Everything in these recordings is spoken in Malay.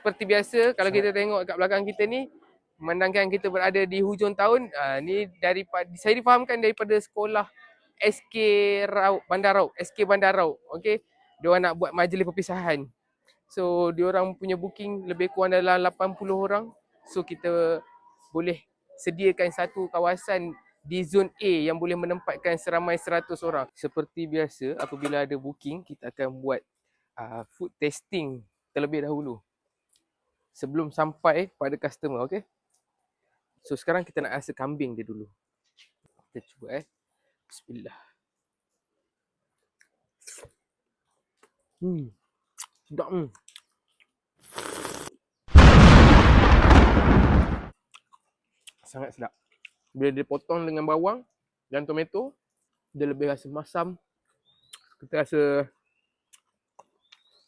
seperti biasa kalau kita tengok kat belakang kita ni memandangkan kita berada di hujung tahun uh, ni daripada saya difahamkan daripada sekolah SK Rau Bandar Rau SK Bandar Rau okey? Dia nak buat majlis perpisahan. So dia orang punya booking lebih kurang dalam 80 orang. So kita boleh sediakan satu kawasan di zon A yang boleh menempatkan seramai 100 orang. Seperti biasa apabila ada booking kita akan buat uh, food testing terlebih dahulu sebelum sampai pada customer okey so sekarang kita nak rasa kambing dia dulu. Kita cuba eh. Bismillah. Hmm. Sedap hmm. Sangat sedap. Bila dia potong dengan bawang dan tomato dia lebih rasa masam. Kita rasa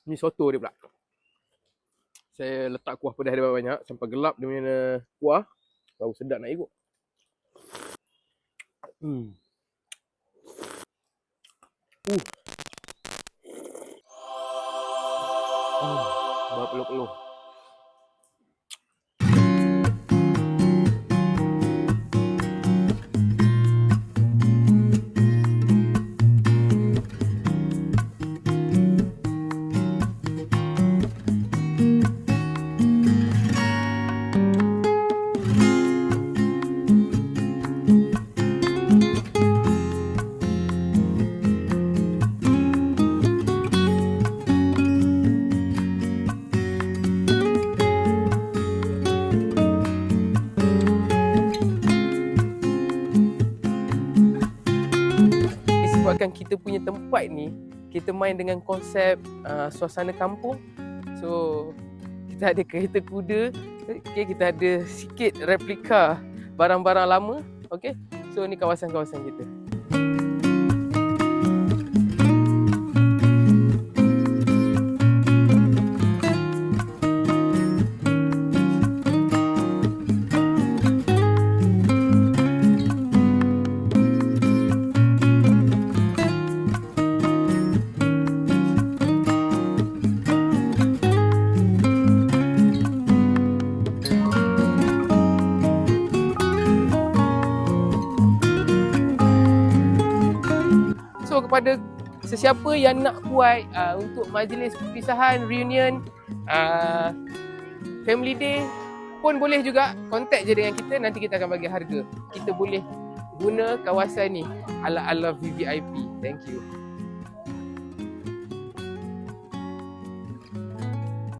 ni soto dia pula saya letak kuah pedas dia banyak sampai gelap dia punya kuah. Baru sedap nak ikut. Hmm. Uh. Oh berpeluh-peluh disebabkan kita punya tempat ni kita main dengan konsep uh, suasana kampung. So kita ada kereta kuda. Okay, kita ada sikit replika barang-barang lama. Okay. so ni kawasan-kawasan kita kepada sesiapa yang nak buat uh, untuk majlis perpisahan, reunion, uh, family day pun boleh juga contact je dengan kita nanti kita akan bagi harga. Kita boleh guna kawasan ni ala-ala VVIP. Thank you.